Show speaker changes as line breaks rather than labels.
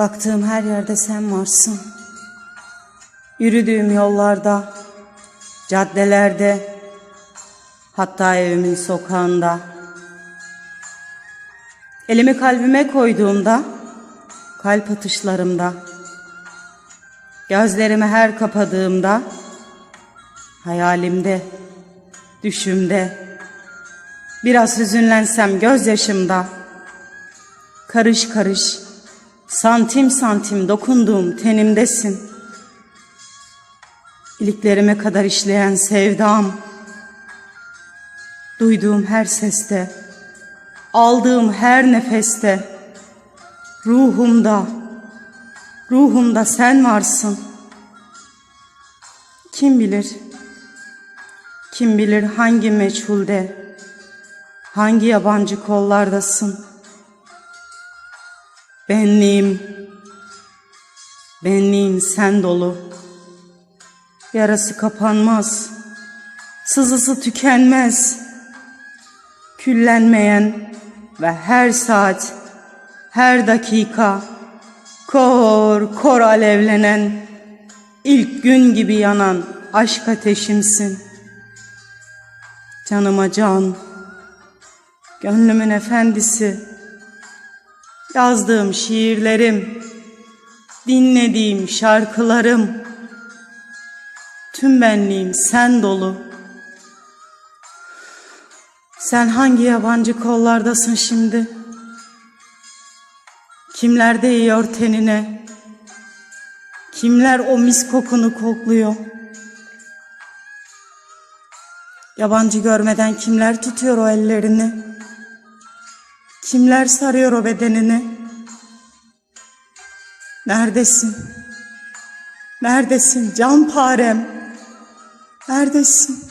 Baktığım her yerde sen varsın. Yürüdüğüm yollarda, caddelerde, hatta evimin sokağında. Elimi kalbime koyduğumda, kalp atışlarımda, gözlerimi her kapadığımda, hayalimde, düşümde, biraz hüzünlensem gözyaşımda, karış karış, santim santim dokunduğum tenimdesin. İliklerime kadar işleyen sevdam, duyduğum her seste, aldığım her nefeste, ruhumda, ruhumda sen varsın. Kim bilir, kim bilir hangi meçhulde, hangi yabancı kollardasın. Benliğim, benliğim sen dolu. Yarası kapanmaz, sızısı tükenmez. Küllenmeyen ve her saat, her dakika kor kor alevlenen, ilk gün gibi yanan aşk ateşimsin. Canıma can, gönlümün efendisi, yazdığım şiirlerim, dinlediğim şarkılarım, tüm benliğim sen dolu. Sen hangi yabancı kollardasın şimdi? Kimler değiyor tenine? Kimler o mis kokunu kokluyor? Yabancı görmeden kimler tutuyor o ellerini? Kimler sarıyor o bedenini? Neredesin? Neredesin canparem? Neredesin?